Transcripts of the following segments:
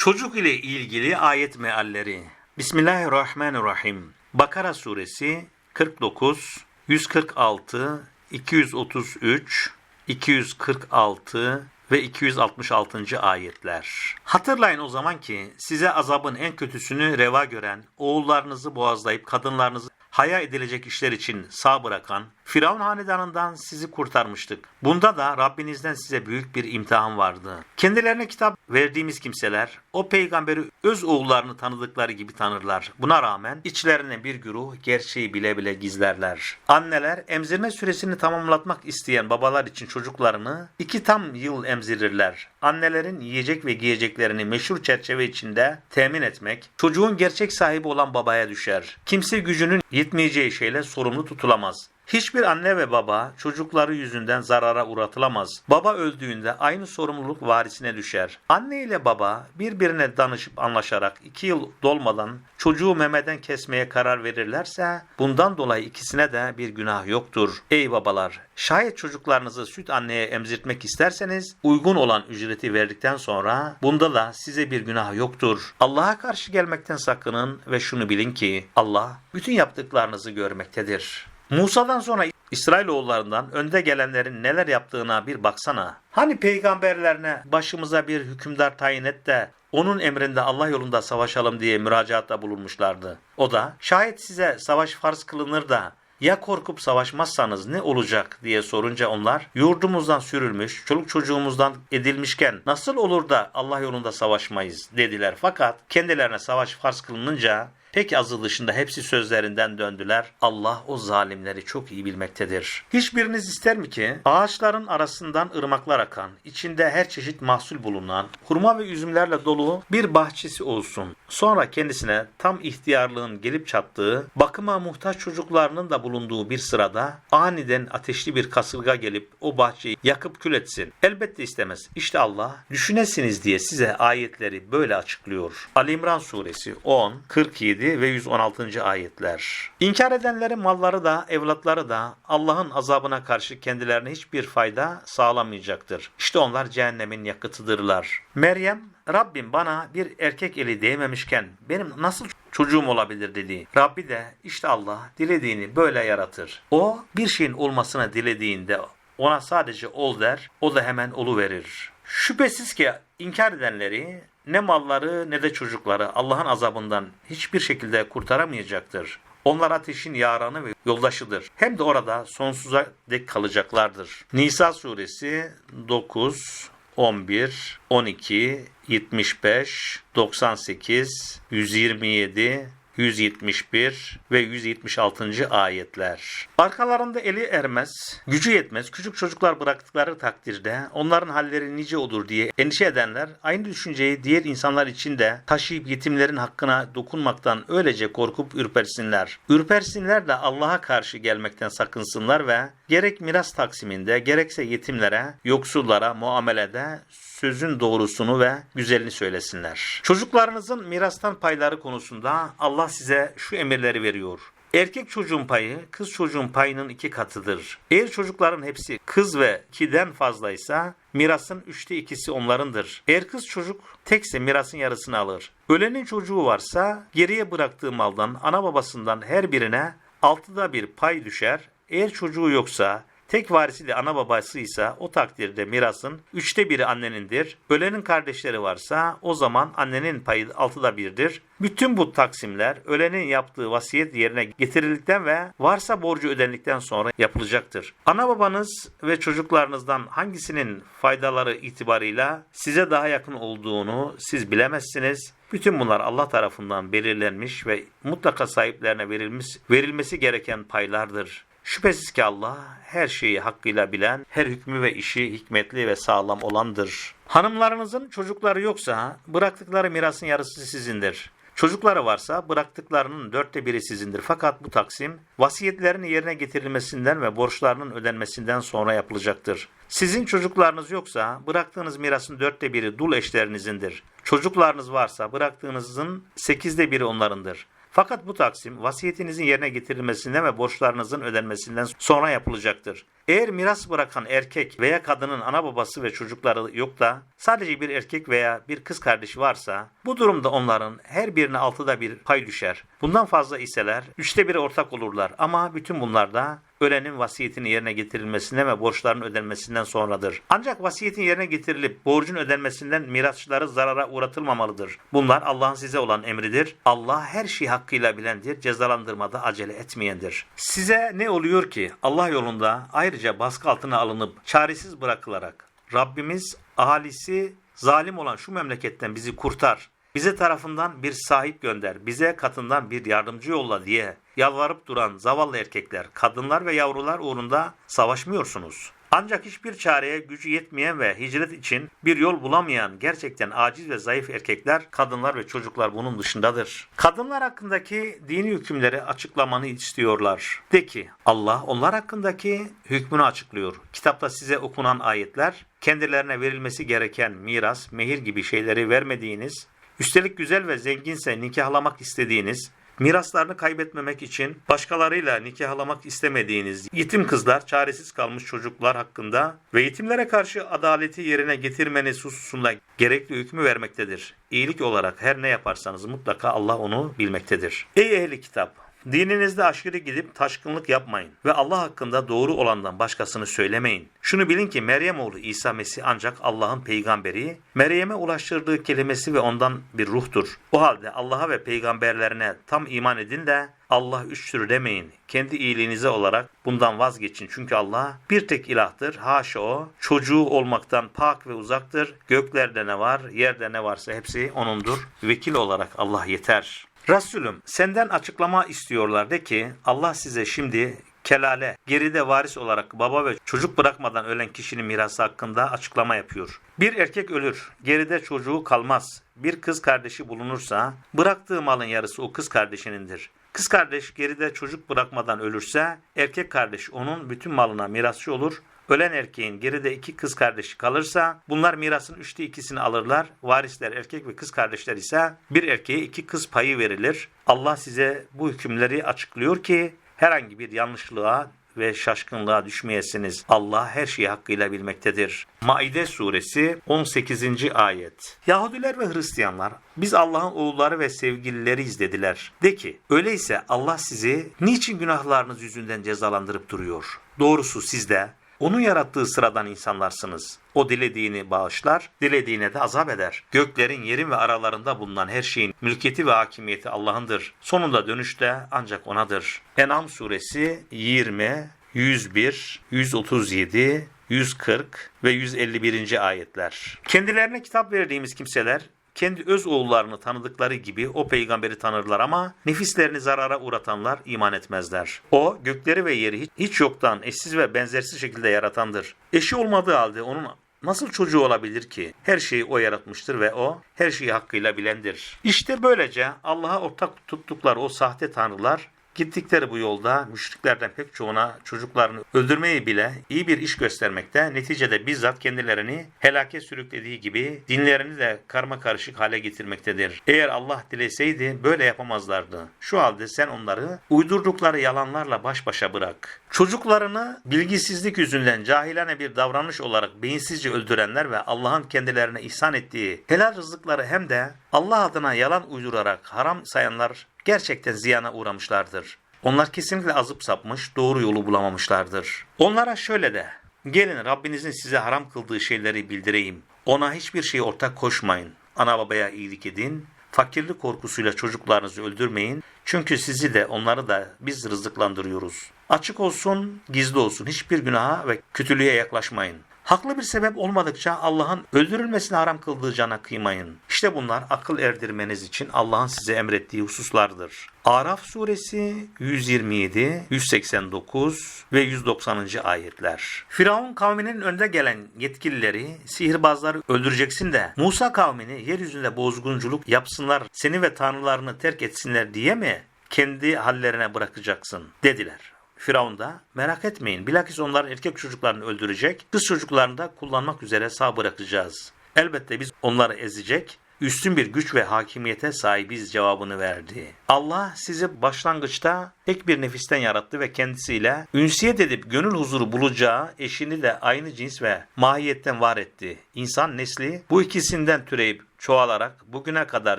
Çocuk ile ilgili ayet mealleri. Bismillahirrahmanirrahim. Bakara suresi 49, 146, 233, 246 ve 266. ayetler. Hatırlayın o zaman ki size azabın en kötüsünü reva gören, oğullarınızı boğazlayıp kadınlarınızı haya edilecek işler için sağ bırakan Firavun hanedanından sizi kurtarmıştık. Bunda da Rabbinizden size büyük bir imtihan vardı. Kendilerine kitap verdiğimiz kimseler o peygamberi öz oğullarını tanıdıkları gibi tanırlar. Buna rağmen içlerine bir güruh gerçeği bile bile gizlerler. Anneler emzirme süresini tamamlatmak isteyen babalar için çocuklarını iki tam yıl emzirirler. Annelerin yiyecek ve giyeceklerini meşhur çerçeve içinde temin etmek çocuğun gerçek sahibi olan babaya düşer. Kimse gücünün yetmeyeceği şeyle sorumlu tutulamaz. Hiçbir anne ve baba çocukları yüzünden zarara uğratılamaz. Baba öldüğünde aynı sorumluluk varisine düşer. Anne ile baba birbirine danışıp anlaşarak iki yıl dolmadan çocuğu memeden kesmeye karar verirlerse bundan dolayı ikisine de bir günah yoktur. Ey babalar! Şayet çocuklarınızı süt anneye emzirtmek isterseniz uygun olan ücreti verdikten sonra bunda da size bir günah yoktur. Allah'a karşı gelmekten sakının ve şunu bilin ki Allah bütün yaptıklarınızı görmektedir. Musa'dan sonra İsrailoğullarından önde gelenlerin neler yaptığına bir baksana. Hani peygamberlerine başımıza bir hükümdar tayin et de onun emrinde Allah yolunda savaşalım diye müracaatta bulunmuşlardı. O da şayet size savaş farz kılınır da ya korkup savaşmazsanız ne olacak diye sorunca onlar yurdumuzdan sürülmüş, çoluk çocuğumuzdan edilmişken nasıl olur da Allah yolunda savaşmayız dediler. Fakat kendilerine savaş farz kılınınca Pek azı dışında hepsi sözlerinden döndüler. Allah o zalimleri çok iyi bilmektedir. Hiçbiriniz ister mi ki ağaçların arasından ırmaklar akan, içinde her çeşit mahsul bulunan, hurma ve üzümlerle dolu bir bahçesi olsun. Sonra kendisine tam ihtiyarlığın gelip çattığı, bakıma muhtaç çocuklarının da bulunduğu bir sırada aniden ateşli bir kasırga gelip o bahçeyi yakıp kül etsin. Elbette istemez. İşte Allah düşünesiniz diye size ayetleri böyle açıklıyor. Ali İmran suresi 10, 47 ve 116. ayetler. İnkar edenlerin malları da evlatları da Allah'ın azabına karşı kendilerine hiçbir fayda sağlamayacaktır. İşte onlar cehennemin yakıtıdırlar. Meryem, Rabbim bana bir erkek eli değmemişken benim nasıl çocuğum olabilir dedi. Rabbi de işte Allah dilediğini böyle yaratır. O bir şeyin olmasını dilediğinde ona sadece ol der, o da hemen olu verir. Şüphesiz ki inkar edenleri ne malları ne de çocukları Allah'ın azabından hiçbir şekilde kurtaramayacaktır. Onlar ateşin yaranı ve yoldaşıdır. Hem de orada sonsuza dek kalacaklardır. Nisa suresi 9, 11, 12, 75, 98, 127, 171 ve 176. ayetler. Arkalarında eli ermez, gücü yetmez, küçük çocuklar bıraktıkları takdirde onların halleri nice olur diye endişe edenler aynı düşünceyi diğer insanlar için de taşıyıp yetimlerin hakkına dokunmaktan öylece korkup ürpersinler. Ürpersinler de Allah'a karşı gelmekten sakınsınlar ve gerek miras taksiminde gerekse yetimlere, yoksullara muamelede sözün doğrusunu ve güzelini söylesinler. Çocuklarınızın mirastan payları konusunda Allah size şu emirleri veriyor. Erkek çocuğun payı kız çocuğun payının iki katıdır. Eğer çocukların hepsi kız ve ikiden fazlaysa mirasın üçte ikisi onlarındır. Eğer kız çocuk tekse mirasın yarısını alır. Ölenin çocuğu varsa geriye bıraktığı maldan ana babasından her birine altıda bir pay düşer. Eğer çocuğu yoksa Tek varisi de ana babasıysa o takdirde mirasın üçte biri annenindir. Ölenin kardeşleri varsa o zaman annenin payı altıda birdir. Bütün bu taksimler ölenin yaptığı vasiyet yerine getirildikten ve varsa borcu ödendikten sonra yapılacaktır. Ana babanız ve çocuklarınızdan hangisinin faydaları itibarıyla size daha yakın olduğunu siz bilemezsiniz. Bütün bunlar Allah tarafından belirlenmiş ve mutlaka sahiplerine verilmiş, verilmesi gereken paylardır. Şüphesiz ki Allah her şeyi hakkıyla bilen, her hükmü ve işi hikmetli ve sağlam olandır. Hanımlarınızın çocukları yoksa bıraktıkları mirasın yarısı sizindir. Çocukları varsa bıraktıklarının dörtte biri sizindir. Fakat bu taksim vasiyetlerin yerine getirilmesinden ve borçlarının ödenmesinden sonra yapılacaktır. Sizin çocuklarınız yoksa bıraktığınız mirasın dörtte biri dul eşlerinizin Çocuklarınız varsa bıraktığınızın sekizde biri onlarındır. Fakat bu taksim vasiyetinizin yerine getirilmesinden ve borçlarınızın ödenmesinden sonra yapılacaktır. Eğer miras bırakan erkek veya kadının ana babası ve çocukları yok da sadece bir erkek veya bir kız kardeşi varsa bu durumda onların her birine altıda bir pay düşer. Bundan fazla iseler üçte biri ortak olurlar ama bütün bunlar da ölenin vasiyetini yerine getirilmesinden ve borçların ödenmesinden sonradır. Ancak vasiyetin yerine getirilip borcun ödenmesinden mirasçıları zarara uğratılmamalıdır. Bunlar Allah'ın size olan emridir. Allah her şeyi hakkıyla bilendir, cezalandırmada acele etmeyendir. Size ne oluyor ki Allah yolunda ayrıca baskı altına alınıp çaresiz bırakılarak Rabbimiz ahalisi zalim olan şu memleketten bizi kurtar. Bize tarafından bir sahip gönder, bize katından bir yardımcı yolla diye yalvarıp duran zavallı erkekler, kadınlar ve yavrular uğrunda savaşmıyorsunuz. Ancak hiçbir çareye gücü yetmeyen ve hicret için bir yol bulamayan gerçekten aciz ve zayıf erkekler, kadınlar ve çocuklar bunun dışındadır. Kadınlar hakkındaki dini hükümleri açıklamanı istiyorlar. De ki Allah onlar hakkındaki hükmünü açıklıyor. Kitapta size okunan ayetler kendilerine verilmesi gereken miras, mehir gibi şeyleri vermediğiniz, üstelik güzel ve zenginse nikahlamak istediğiniz, miraslarını kaybetmemek için başkalarıyla nikahlamak istemediğiniz yetim kızlar, çaresiz kalmış çocuklar hakkında ve yetimlere karşı adaleti yerine getirmeniz hususunda gerekli hükmü vermektedir. İyilik olarak her ne yaparsanız mutlaka Allah onu bilmektedir. Ey ehli kitap! Dininizde aşırı gidip taşkınlık yapmayın ve Allah hakkında doğru olandan başkasını söylemeyin. Şunu bilin ki Meryem oğlu İsa Mesih ancak Allah'ın peygamberi, Meryem'e ulaştırdığı kelimesi ve ondan bir ruhtur. O halde Allah'a ve peygamberlerine tam iman edin de Allah üçtür demeyin. Kendi iyiliğinize olarak bundan vazgeçin. Çünkü Allah bir tek ilahtır. Haşa o. Çocuğu olmaktan pak ve uzaktır. Göklerde ne var, yerde ne varsa hepsi O'nundur. Vekil olarak Allah yeter. Resulüm senden açıklama istiyorlar de ki Allah size şimdi kelale, geride varis olarak baba ve çocuk bırakmadan ölen kişinin mirası hakkında açıklama yapıyor. Bir erkek ölür, geride çocuğu kalmaz. Bir kız kardeşi bulunursa bıraktığı malın yarısı o kız kardeşinindir. Kız kardeş geride çocuk bırakmadan ölürse erkek kardeş onun bütün malına mirasçı olur. Ölen erkeğin geride iki kız kardeşi kalırsa bunlar mirasın üçte ikisini alırlar. Varisler erkek ve kız kardeşler ise bir erkeğe iki kız payı verilir. Allah size bu hükümleri açıklıyor ki herhangi bir yanlışlığa ve şaşkınlığa düşmeyesiniz. Allah her şeyi hakkıyla bilmektedir. Maide suresi 18. ayet. Yahudiler ve Hristiyanlar biz Allah'ın oğulları ve sevgilileriyiz dediler. De ki öyleyse Allah sizi niçin günahlarınız yüzünden cezalandırıp duruyor? Doğrusu siz de onun yarattığı sıradan insanlarsınız. O dilediğini bağışlar, dilediğine de azap eder. Göklerin, yerin ve aralarında bulunan her şeyin mülkiyeti ve hakimiyeti Allah'ındır. Sonunda dönüş de ancak O'nadır. En'am suresi 20, 101, 137, 140 ve 151. ayetler. Kendilerine kitap verdiğimiz kimseler kendi öz oğullarını tanıdıkları gibi o peygamberi tanırlar ama nefislerini zarara uğratanlar iman etmezler. O gökleri ve yeri hiç yoktan eşsiz ve benzersiz şekilde yaratandır. Eşi olmadığı halde onun Nasıl çocuğu olabilir ki? Her şeyi o yaratmıştır ve o her şeyi hakkıyla bilendir. İşte böylece Allah'a ortak tuttukları o sahte tanrılar Gittikleri bu yolda müşriklerden pek çoğuna çocuklarını öldürmeyi bile iyi bir iş göstermekte, neticede bizzat kendilerini helake sürüklediği gibi dinlerini de karma karışık hale getirmektedir. Eğer Allah dileseydi böyle yapamazlardı. Şu halde sen onları uydurdukları yalanlarla baş başa bırak. Çocuklarını bilgisizlik yüzünden cahilane bir davranış olarak beyinsizce öldürenler ve Allah'ın kendilerine ihsan ettiği helal rızıkları hem de Allah adına yalan uydurarak haram sayanlar gerçekten ziyana uğramışlardır. Onlar kesinlikle azıp sapmış, doğru yolu bulamamışlardır. Onlara şöyle de, gelin Rabbinizin size haram kıldığı şeyleri bildireyim. Ona hiçbir şey ortak koşmayın. Ana babaya iyilik edin. Fakirlik korkusuyla çocuklarınızı öldürmeyin. Çünkü sizi de onları da biz rızıklandırıyoruz. Açık olsun, gizli olsun. Hiçbir günaha ve kötülüğe yaklaşmayın. Haklı bir sebep olmadıkça Allah'ın öldürülmesini haram kıldığı cana kıymayın. İşte bunlar akıl erdirmeniz için Allah'ın size emrettiği hususlardır. Araf suresi 127, 189 ve 190. ayetler. Firavun kavminin önde gelen yetkilileri sihirbazları öldüreceksin de Musa kavmini yeryüzünde bozgunculuk yapsınlar seni ve tanrılarını terk etsinler diye mi kendi hallerine bırakacaksın dediler. Firavun da merak etmeyin bilakis onların erkek çocuklarını öldürecek, kız çocuklarını da kullanmak üzere sağ bırakacağız. Elbette biz onları ezecek üstün bir güç ve hakimiyete sahibiz cevabını verdi. Allah sizi başlangıçta tek bir nefisten yarattı ve kendisiyle ünsiyet edip gönül huzuru bulacağı eşini de aynı cins ve mahiyetten var etti. İnsan nesli bu ikisinden türeyip çoğalarak bugüne kadar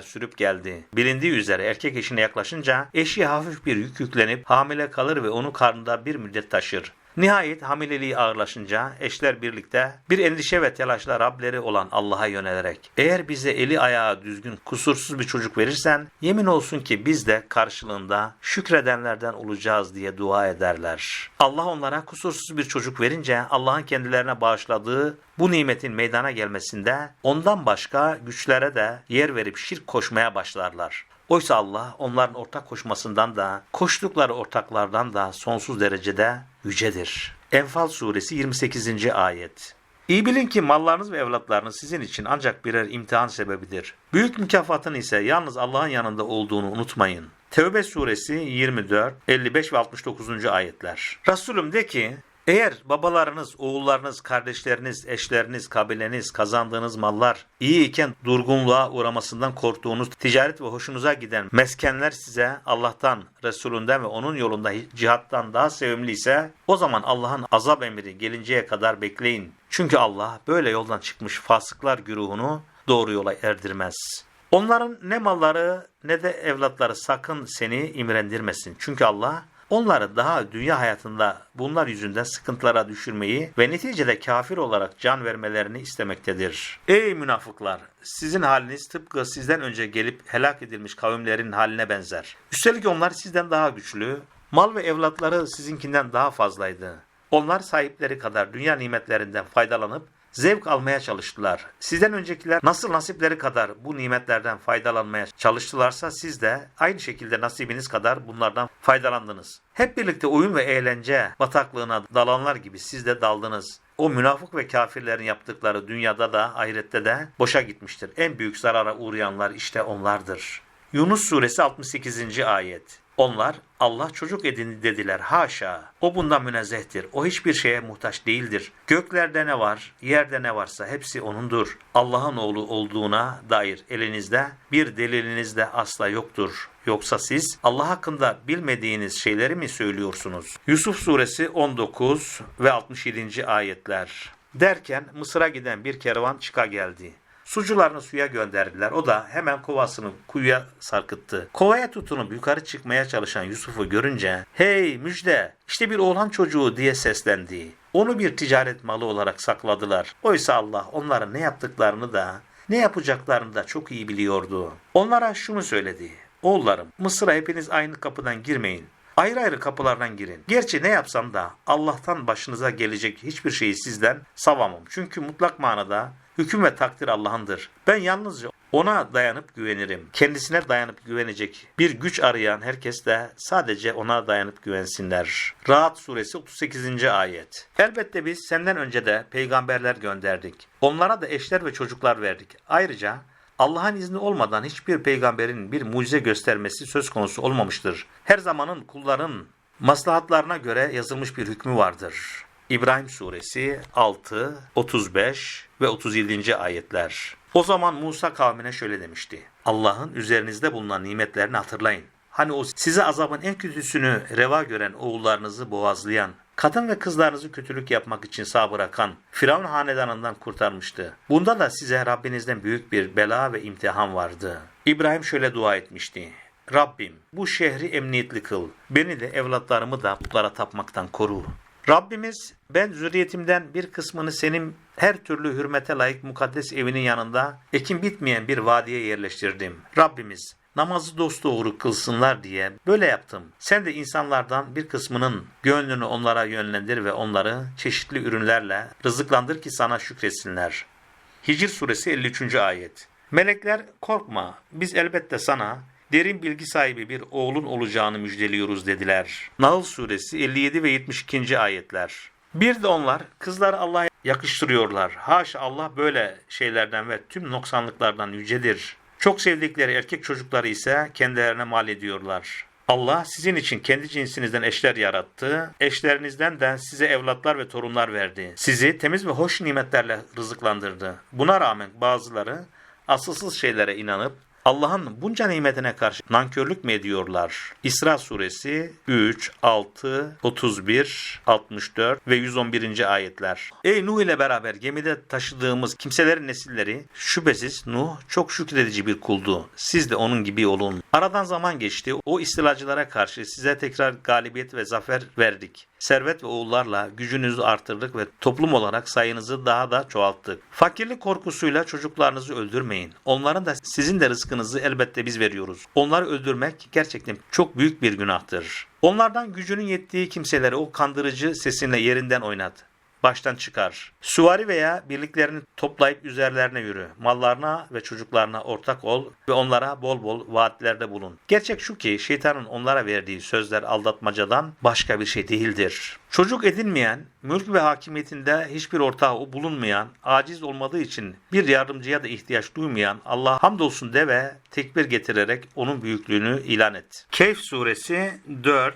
sürüp geldi. Bilindiği üzere erkek eşine yaklaşınca eşi hafif bir yük yüklenip hamile kalır ve onu karnında bir müddet taşır. Nihayet hamileliği ağırlaşınca eşler birlikte bir endişe ve telaşla Rableri olan Allah'a yönelerek eğer bize eli ayağı düzgün kusursuz bir çocuk verirsen yemin olsun ki biz de karşılığında şükredenlerden olacağız diye dua ederler. Allah onlara kusursuz bir çocuk verince Allah'ın kendilerine bağışladığı bu nimetin meydana gelmesinde ondan başka güçlere de yer verip şirk koşmaya başlarlar. Oysa Allah onların ortak koşmasından da, koştukları ortaklardan da sonsuz derecede yücedir. Enfal suresi 28. ayet. İyi bilin ki mallarınız ve evlatlarınız sizin için ancak birer imtihan sebebidir. Büyük mükafatın ise yalnız Allah'ın yanında olduğunu unutmayın. Tevbe suresi 24, 55 ve 69. ayetler. Resulüm de ki, eğer babalarınız, oğullarınız, kardeşleriniz, eşleriniz, kabileniz, kazandığınız mallar iyi iken durgunluğa uğramasından korktuğunuz ticaret ve hoşunuza giden meskenler size Allah'tan, Resulünden ve onun yolunda cihattan daha sevimli ise o zaman Allah'ın azap emri gelinceye kadar bekleyin. Çünkü Allah böyle yoldan çıkmış fasıklar güruhunu doğru yola erdirmez. Onların ne malları ne de evlatları sakın seni imrendirmesin. Çünkü Allah onları daha dünya hayatında bunlar yüzünden sıkıntılara düşürmeyi ve neticede kafir olarak can vermelerini istemektedir. Ey münafıklar! Sizin haliniz tıpkı sizden önce gelip helak edilmiş kavimlerin haline benzer. Üstelik onlar sizden daha güçlü, mal ve evlatları sizinkinden daha fazlaydı. Onlar sahipleri kadar dünya nimetlerinden faydalanıp zevk almaya çalıştılar. Sizden öncekiler nasıl nasipleri kadar bu nimetlerden faydalanmaya çalıştılarsa siz de aynı şekilde nasibiniz kadar bunlardan faydalandınız. Hep birlikte oyun ve eğlence bataklığına dalanlar gibi siz de daldınız. O münafık ve kafirlerin yaptıkları dünyada da ahirette de boşa gitmiştir. En büyük zarara uğrayanlar işte onlardır. Yunus suresi 68. ayet. Onlar Allah çocuk edindi dediler. Haşa. O bundan münezzehtir. O hiçbir şeye muhtaç değildir. Göklerde ne var, yerde ne varsa hepsi O'nundur. Allah'ın oğlu olduğuna dair elinizde bir deliliniz de asla yoktur. Yoksa siz Allah hakkında bilmediğiniz şeyleri mi söylüyorsunuz? Yusuf suresi 19 ve 67. ayetler. Derken Mısır'a giden bir kervan çıka geldi. Sucularını suya gönderdiler. O da hemen kovasını kuyuya sarkıttı. Kovaya tutunup yukarı çıkmaya çalışan Yusuf'u görünce "Hey müjde! İşte bir oğlan çocuğu." diye seslendi. Onu bir ticaret malı olarak sakladılar. Oysa Allah onların ne yaptıklarını da ne yapacaklarını da çok iyi biliyordu. Onlara şunu söyledi. Oğullarım Mısır'a hepiniz aynı kapıdan girmeyin. Ayrı ayrı kapılardan girin. Gerçi ne yapsam da Allah'tan başınıza gelecek hiçbir şeyi sizden savamam. Çünkü mutlak manada hüküm ve takdir Allah'ındır. Ben yalnızca ona dayanıp güvenirim. Kendisine dayanıp güvenecek bir güç arayan herkes de sadece ona dayanıp güvensinler. Rahat suresi 38. ayet. Elbette biz senden önce de peygamberler gönderdik. Onlara da eşler ve çocuklar verdik. Ayrıca Allah'ın izni olmadan hiçbir peygamberin bir mucize göstermesi söz konusu olmamıştır. Her zamanın kulların maslahatlarına göre yazılmış bir hükmü vardır. İbrahim suresi 6, 35 ve 37. ayetler. O zaman Musa kavmine şöyle demişti. Allah'ın üzerinizde bulunan nimetlerini hatırlayın. Hani o size azabın en kötüsünü reva gören oğullarınızı boğazlayan, kadın ve kızlarınızı kötülük yapmak için sağ bırakan Firavun hanedanından kurtarmıştı. Bunda da size Rabbinizden büyük bir bela ve imtihan vardı. İbrahim şöyle dua etmişti. Rabbim bu şehri emniyetli kıl. Beni de evlatlarımı da putlara tapmaktan koru. Rabbimiz ben zürriyetimden bir kısmını senin her türlü hürmete layık mukaddes evinin yanında ekin bitmeyen bir vadiye yerleştirdim. Rabbimiz namazı dost doğru kılsınlar diye böyle yaptım. Sen de insanlardan bir kısmının gönlünü onlara yönlendir ve onları çeşitli ürünlerle rızıklandır ki sana şükretsinler. Hicr suresi 53. ayet. Melekler korkma biz elbette sana derin bilgi sahibi bir oğlun olacağını müjdeliyoruz dediler. Nahl suresi 57 ve 72. ayetler. Bir de onlar kızları Allah'a yakıştırıyorlar. Haşa Allah böyle şeylerden ve tüm noksanlıklardan yücedir. Çok sevdikleri erkek çocukları ise kendilerine mal ediyorlar. Allah sizin için kendi cinsinizden eşler yarattı. Eşlerinizden de size evlatlar ve torunlar verdi. Sizi temiz ve hoş nimetlerle rızıklandırdı. Buna rağmen bazıları asılsız şeylere inanıp Allah'ın bunca nimetine karşı nankörlük mü ediyorlar? İsra suresi 3, 6, 31, 64 ve 111. ayetler. Ey Nuh ile beraber gemide taşıdığımız kimselerin nesilleri şüphesiz Nuh çok şükredici bir kuldu. Siz de onun gibi olun. Aradan zaman geçti. O istilacılara karşı size tekrar galibiyet ve zafer verdik servet ve oğullarla gücünüzü artırdık ve toplum olarak sayınızı daha da çoğalttık. Fakirlik korkusuyla çocuklarınızı öldürmeyin. Onların da sizin de rızkınızı elbette biz veriyoruz. Onları öldürmek gerçekten çok büyük bir günahtır. Onlardan gücünün yettiği kimseleri o kandırıcı sesinle yerinden oynat baştan çıkar. Süvari veya birliklerini toplayıp üzerlerine yürü. Mallarına ve çocuklarına ortak ol ve onlara bol bol vaatlerde bulun. Gerçek şu ki şeytanın onlara verdiği sözler aldatmacadan başka bir şey değildir. Çocuk edinmeyen, mülk ve hakimiyetinde hiçbir ortağı bulunmayan, aciz olmadığı için bir yardımcıya da ihtiyaç duymayan Allah hamdolsun de ve tekbir getirerek onun büyüklüğünü ilan et. Keyf suresi 4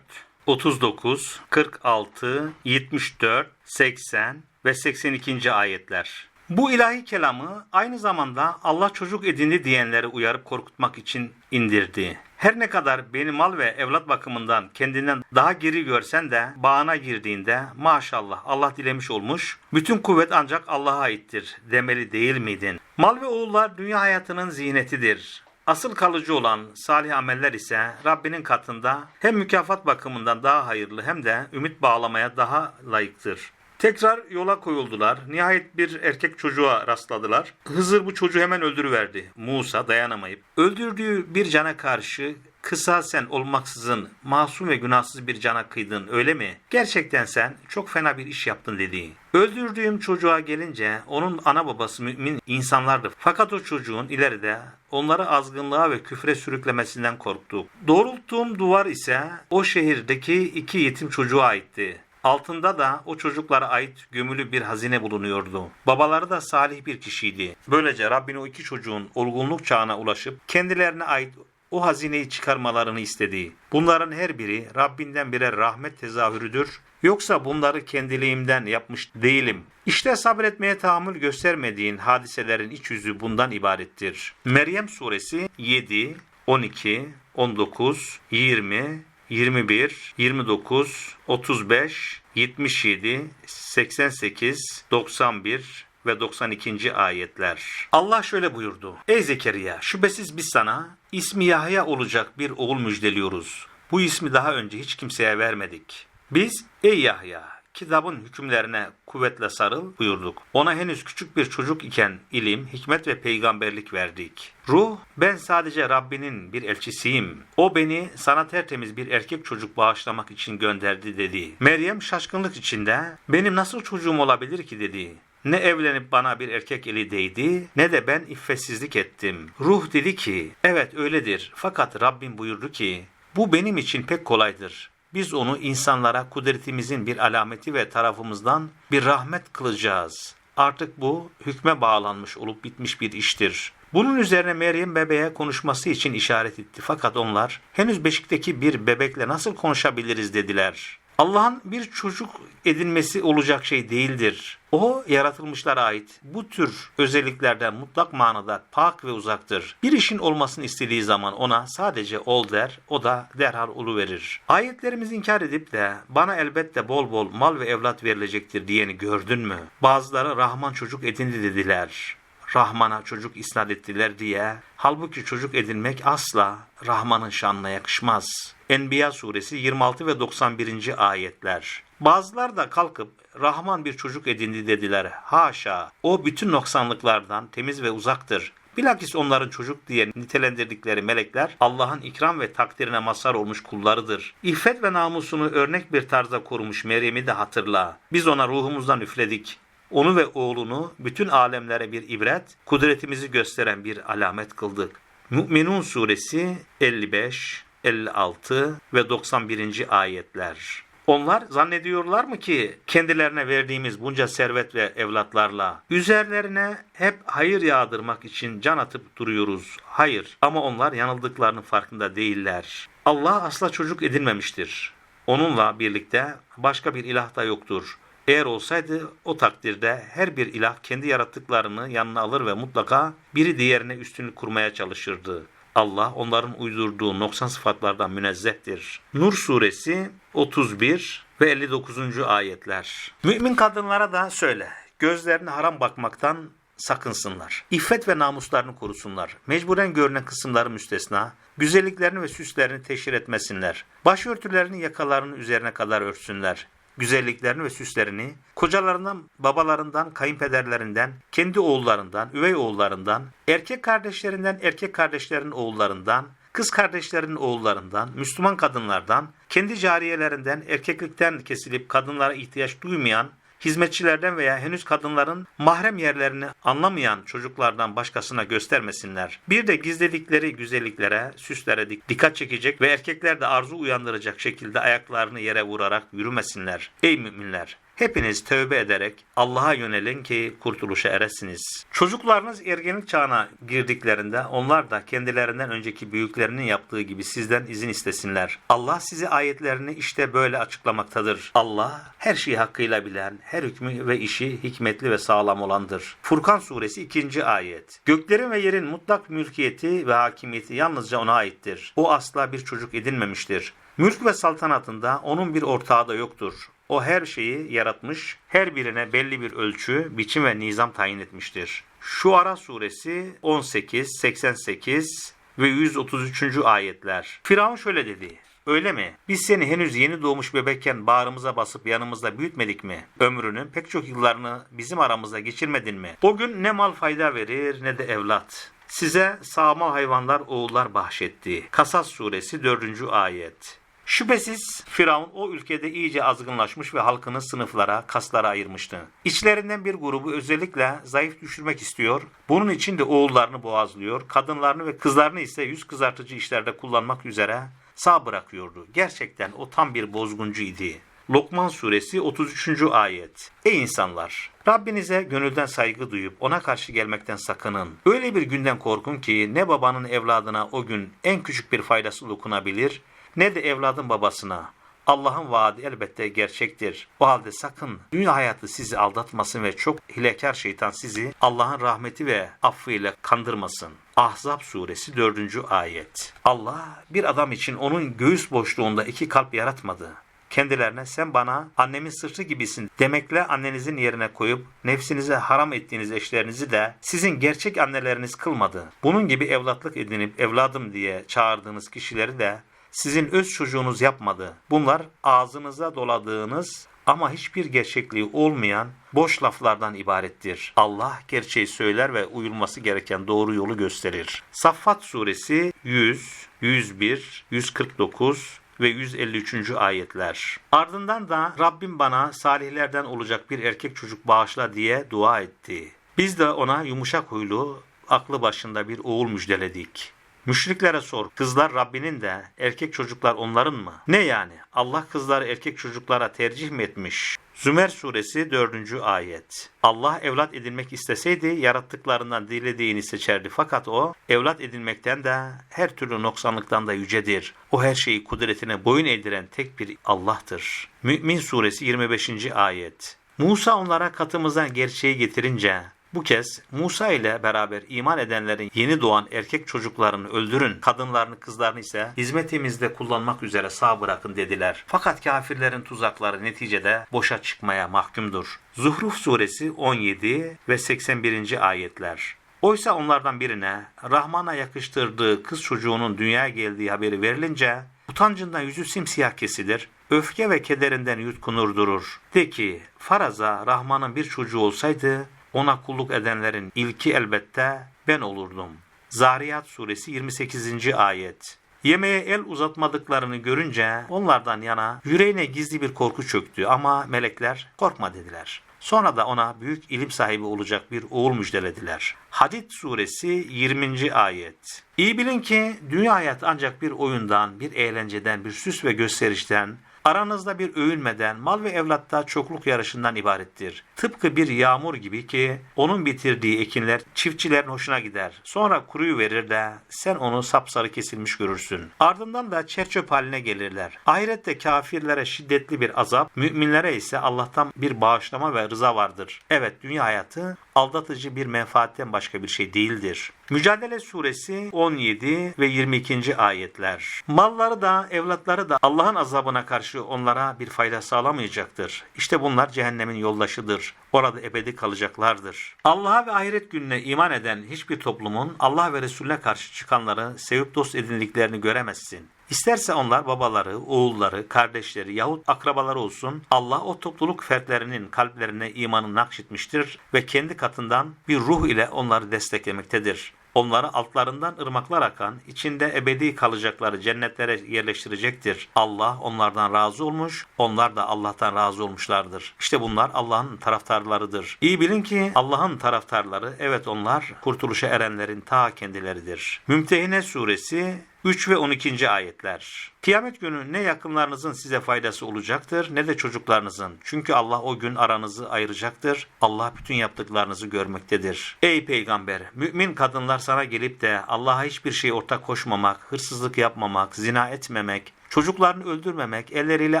39, 46, 74, 80 ve 82. ayetler. Bu ilahi kelamı aynı zamanda Allah çocuk edindi diyenleri uyarıp korkutmak için indirdi. Her ne kadar beni mal ve evlat bakımından kendinden daha geri görsen de bağına girdiğinde maşallah Allah dilemiş olmuş, bütün kuvvet ancak Allah'a aittir demeli değil miydin? Mal ve oğullar dünya hayatının ziynetidir. Asıl kalıcı olan salih ameller ise Rabbinin katında hem mükafat bakımından daha hayırlı hem de ümit bağlamaya daha layıktır. Tekrar yola koyuldular. Nihayet bir erkek çocuğa rastladılar. Hızır bu çocuğu hemen öldürüverdi. Musa dayanamayıp. Öldürdüğü bir cana karşı kısa sen olmaksızın masum ve günahsız bir cana kıydın öyle mi? Gerçekten sen çok fena bir iş yaptın dedi. Öldürdüğüm çocuğa gelince onun ana babası mümin insanlardı. Fakat o çocuğun ileride onları azgınlığa ve küfre sürüklemesinden korktuk. Doğrulttuğum duvar ise o şehirdeki iki yetim çocuğa aitti. Altında da o çocuklara ait gömülü bir hazine bulunuyordu. Babaları da salih bir kişiydi. Böylece Rabbin o iki çocuğun olgunluk çağına ulaşıp kendilerine ait o hazineyi çıkarmalarını istedi. Bunların her biri Rabbinden birer rahmet tezahürüdür. Yoksa bunları kendiliğimden yapmış değilim. İşte sabretmeye tahammül göstermediğin hadiselerin iç yüzü bundan ibarettir. Meryem suresi 7, 12, 19, 20, 21, 29, 35, 77, 88, 91 ve 92. ayetler. Allah şöyle buyurdu. Ey Zekeriya şüphesiz biz sana ismi Yahya olacak bir oğul müjdeliyoruz. Bu ismi daha önce hiç kimseye vermedik. Biz ey Yahya kitabın hükümlerine kuvvetle sarıl buyurduk. Ona henüz küçük bir çocuk iken ilim, hikmet ve peygamberlik verdik. Ruh, ben sadece Rabbinin bir elçisiyim. O beni sana tertemiz bir erkek çocuk bağışlamak için gönderdi dedi. Meryem şaşkınlık içinde, benim nasıl çocuğum olabilir ki dedi. Ne evlenip bana bir erkek eli değdi ne de ben iffetsizlik ettim. Ruh dedi ki evet öyledir fakat Rabbim buyurdu ki bu benim için pek kolaydır. Biz onu insanlara kudretimizin bir alameti ve tarafımızdan bir rahmet kılacağız. Artık bu hükme bağlanmış olup bitmiş bir iştir. Bunun üzerine Meryem bebeğe konuşması için işaret etti. Fakat onlar henüz beşikteki bir bebekle nasıl konuşabiliriz dediler. Allah'ın bir çocuk edinmesi olacak şey değildir. O yaratılmışlara ait bu tür özelliklerden mutlak manada pak ve uzaktır. Bir işin olmasını istediği zaman ona sadece ol der, o da derhal olu verir. Ayetlerimizi inkar edip de bana elbette bol bol mal ve evlat verilecektir diyeni gördün mü? Bazıları Rahman çocuk edindi dediler. Rahman'a çocuk isnat ettiler diye. Halbuki çocuk edinmek asla Rahman'ın şanına yakışmaz. Enbiya suresi 26 ve 91. ayetler. Bazılar da kalkıp Rahman bir çocuk edindi dediler. Haşa! O bütün noksanlıklardan temiz ve uzaktır. Bilakis onların çocuk diye nitelendirdikleri melekler Allah'ın ikram ve takdirine mazhar olmuş kullarıdır. İffet ve namusunu örnek bir tarzda korumuş Meryem'i de hatırla. Biz ona ruhumuzdan üfledik. Onu ve oğlunu bütün alemlere bir ibret, kudretimizi gösteren bir alamet kıldık. Mü'minun suresi 55, 56 ve 91. ayetler. Onlar zannediyorlar mı ki kendilerine verdiğimiz bunca servet ve evlatlarla üzerlerine hep hayır yağdırmak için can atıp duruyoruz? Hayır ama onlar yanıldıklarının farkında değiller. Allah asla çocuk edinmemiştir. Onunla birlikte başka bir ilah da yoktur. Eğer olsaydı o takdirde her bir ilah kendi yarattıklarını yanına alır ve mutlaka biri diğerine üstünlük kurmaya çalışırdı. Allah onların uydurduğu noksan sıfatlardan münezzehtir. Nur suresi 31 ve 59. ayetler. Mümin kadınlara da söyle. Gözlerine haram bakmaktan sakınsınlar. İffet ve namuslarını korusunlar. Mecburen görünen kısımları müstesna. Güzelliklerini ve süslerini teşhir etmesinler. Başörtülerini yakalarının üzerine kadar örtsünler güzelliklerini ve süslerini kocalarından, babalarından, kayınpederlerinden, kendi oğullarından, üvey oğullarından, erkek kardeşlerinden, erkek kardeşlerin oğullarından, kız kardeşlerin oğullarından, Müslüman kadınlardan, kendi cariyelerinden, erkeklikten kesilip kadınlara ihtiyaç duymayan, hizmetçilerden veya henüz kadınların mahrem yerlerini anlamayan çocuklardan başkasına göstermesinler. Bir de gizledikleri güzelliklere, süslere dikkat çekecek ve erkeklerde arzu uyandıracak şekilde ayaklarını yere vurarak yürümesinler. Ey müminler! Hepiniz tövbe ederek Allah'a yönelin ki kurtuluşa eresiniz. Çocuklarınız ergenlik çağına girdiklerinde onlar da kendilerinden önceki büyüklerinin yaptığı gibi sizden izin istesinler. Allah size ayetlerini işte böyle açıklamaktadır. Allah her şeyi hakkıyla bilen, her hükmü ve işi hikmetli ve sağlam olandır. Furkan suresi 2. ayet. Göklerin ve yerin mutlak mülkiyeti ve hakimiyeti yalnızca ona aittir. O asla bir çocuk edinmemiştir. Mülk ve saltanatında onun bir ortağı da yoktur. O her şeyi yaratmış, her birine belli bir ölçü, biçim ve nizam tayin etmiştir. Şuara suresi 18, 88 ve 133. ayetler. Firavun şöyle dedi. Öyle mi? Biz seni henüz yeni doğmuş bebekken bağrımıza basıp yanımızda büyütmedik mi? Ömrünün pek çok yıllarını bizim aramızda geçirmedin mi? O gün ne mal fayda verir ne de evlat. Size sağma hayvanlar oğullar bahşetti. Kasas suresi 4. ayet. Şüphesiz Firavun o ülkede iyice azgınlaşmış ve halkını sınıflara, kaslara ayırmıştı. İçlerinden bir grubu özellikle zayıf düşürmek istiyor. Bunun için de oğullarını boğazlıyor, kadınlarını ve kızlarını ise yüz kızartıcı işlerde kullanmak üzere sağ bırakıyordu. Gerçekten o tam bir bozguncu idi. Lokman suresi 33. ayet. Ey insanlar! Rabbinize gönülden saygı duyup ona karşı gelmekten sakının. Öyle bir günden korkun ki ne babanın evladına o gün en küçük bir faydası dokunabilir ne de evladın babasına. Allah'ın vaadi elbette gerçektir. O halde sakın dünya hayatı sizi aldatmasın ve çok hilekar şeytan sizi Allah'ın rahmeti ve affıyla kandırmasın. Ahzab suresi 4. ayet. Allah bir adam için onun göğüs boşluğunda iki kalp yaratmadı. Kendilerine sen bana annemin sırtı gibisin demekle annenizin yerine koyup nefsinize haram ettiğiniz eşlerinizi de sizin gerçek anneleriniz kılmadı. Bunun gibi evlatlık edinip evladım diye çağırdığınız kişileri de sizin öz çocuğunuz yapmadı. Bunlar ağzınıza doladığınız ama hiçbir gerçekliği olmayan boş laflardan ibarettir. Allah gerçeği söyler ve uyulması gereken doğru yolu gösterir. Saffat suresi 100, 101, 149 ve 153. ayetler. Ardından da Rabbim bana salihlerden olacak bir erkek çocuk bağışla diye dua etti. Biz de ona yumuşak huylu, aklı başında bir oğul müjdeledik. Müşriklere sor. Kızlar Rabbinin de erkek çocuklar onların mı? Ne yani? Allah kızları erkek çocuklara tercih mi etmiş? Zümer suresi 4. ayet. Allah evlat edinmek isteseydi yarattıklarından dilediğini seçerdi fakat o evlat edinmekten de her türlü noksanlıktan da yücedir. O her şeyi kudretine boyun eğdiren tek bir Allah'tır. Mü'min suresi 25. ayet. Musa onlara katımızdan gerçeği getirince bu kez Musa ile beraber iman edenlerin yeni doğan erkek çocuklarını öldürün, kadınlarını kızlarını ise hizmetimizde kullanmak üzere sağ bırakın dediler. Fakat kafirlerin tuzakları neticede boşa çıkmaya mahkumdur. Zuhruf suresi 17 ve 81. ayetler. Oysa onlardan birine Rahman'a yakıştırdığı kız çocuğunun dünyaya geldiği haberi verilince utancından yüzü simsiyah kesilir, öfke ve kederinden yutkunur durur. De ki faraza Rahman'ın bir çocuğu olsaydı ona kulluk edenlerin ilki elbette ben olurdum. Zariyat suresi 28. ayet. Yemeğe el uzatmadıklarını görünce onlardan yana yüreğine gizli bir korku çöktü ama melekler korkma dediler. Sonra da ona büyük ilim sahibi olacak bir oğul müjdelediler. Hadid suresi 20. ayet. İyi bilin ki dünya hayat ancak bir oyundan, bir eğlenceden, bir süs ve gösterişten, Aranızda bir övünmeden mal ve evlatta çokluk yarışından ibarettir. Tıpkı bir yağmur gibi ki onun bitirdiği ekinler çiftçilerin hoşuna gider. Sonra kuruyu verir de sen onu sapsarı kesilmiş görürsün. Ardından da çerçöp haline gelirler. Ahirette kafirlere şiddetli bir azap, müminlere ise Allah'tan bir bağışlama ve rıza vardır. Evet dünya hayatı aldatıcı bir menfaatten başka bir şey değildir. Mücadele suresi 17 ve 22. ayetler. Malları da evlatları da Allah'ın azabına karşı onlara bir fayda sağlamayacaktır. İşte bunlar cehennemin yoldaşıdır. Orada ebedi kalacaklardır. Allah'a ve ahiret gününe iman eden hiçbir toplumun Allah ve Resulüne karşı çıkanları sevip dost edindiklerini göremezsin. İsterse onlar babaları, oğulları, kardeşleri yahut akrabaları olsun Allah o topluluk fertlerinin kalplerine imanı nakşetmiştir ve kendi katından bir ruh ile onları desteklemektedir. Onları altlarından ırmaklar akan, içinde ebedi kalacakları cennetlere yerleştirecektir. Allah onlardan razı olmuş, onlar da Allah'tan razı olmuşlardır. İşte bunlar Allah'ın taraftarlarıdır. İyi bilin ki Allah'ın taraftarları, evet onlar kurtuluşa erenlerin ta kendileridir. Mümtehine suresi 3 ve 12. ayetler. Kıyamet günü ne yakınlarınızın size faydası olacaktır ne de çocuklarınızın. Çünkü Allah o gün aranızı ayıracaktır. Allah bütün yaptıklarınızı görmektedir. Ey peygamber, mümin kadınlar sana gelip de Allah'a hiçbir şey ortak koşmamak, hırsızlık yapmamak, zina etmemek, Çocuklarını öldürmemek, elleriyle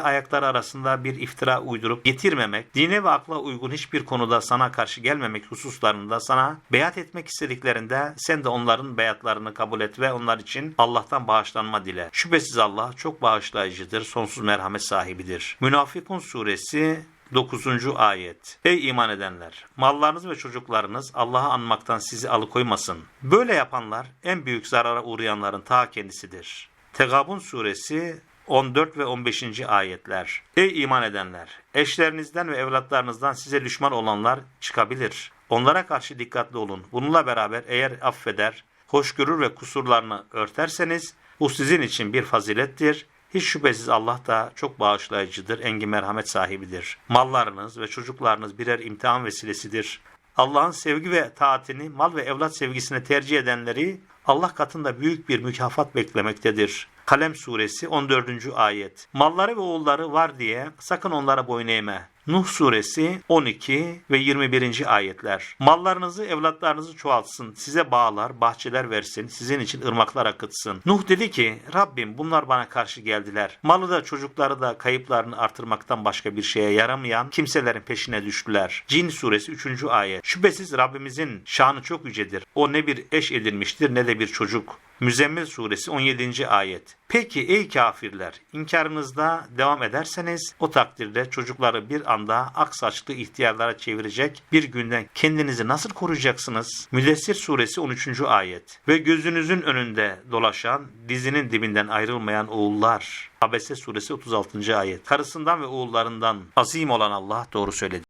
ayakları arasında bir iftira uydurup getirmemek, dine ve akla uygun hiçbir konuda sana karşı gelmemek hususlarında sana beyat etmek istediklerinde sen de onların beyatlarını kabul et ve onlar için Allah'tan bağışlanma dile. Şüphesiz Allah çok bağışlayıcıdır, sonsuz merhamet sahibidir. Münafıkun suresi 9. ayet. Ey iman edenler! Mallarınız ve çocuklarınız Allah'ı anmaktan sizi alıkoymasın. Böyle yapanlar en büyük zarara uğrayanların ta kendisidir. Tegabun suresi 14 ve 15. ayetler. Ey iman edenler! Eşlerinizden ve evlatlarınızdan size düşman olanlar çıkabilir. Onlara karşı dikkatli olun. Bununla beraber eğer affeder, hoşgörür ve kusurlarını örterseniz bu sizin için bir fazilettir. Hiç şüphesiz Allah da çok bağışlayıcıdır, engin merhamet sahibidir. Mallarınız ve çocuklarınız birer imtihan vesilesidir. Allah'ın sevgi ve taatini mal ve evlat sevgisine tercih edenleri Allah katında büyük bir mükafat beklemektedir. Kalem suresi 14. ayet. Malları ve oğulları var diye sakın onlara boyun eğme. Nuh suresi 12 ve 21. ayetler. Mallarınızı, evlatlarınızı çoğaltsın, size bağlar, bahçeler versin, sizin için ırmaklar akıtsın. Nuh dedi ki, Rabbim bunlar bana karşı geldiler. Malı da çocukları da kayıplarını artırmaktan başka bir şeye yaramayan kimselerin peşine düştüler. Cin suresi 3. ayet. Şüphesiz Rabbimizin şanı çok yücedir. O ne bir eş edilmiştir ne de bir çocuk. Müzzemmil suresi 17. ayet. Peki ey kafirler inkarınızda devam ederseniz o takdirde çocukları bir anda ak saçlı ihtiyarlara çevirecek bir günden kendinizi nasıl koruyacaksınız? Müddessir suresi 13. ayet. Ve gözünüzün önünde dolaşan dizinin dibinden ayrılmayan oğullar. Abese suresi 36. ayet. Karısından ve oğullarından azim olan Allah doğru söyledi.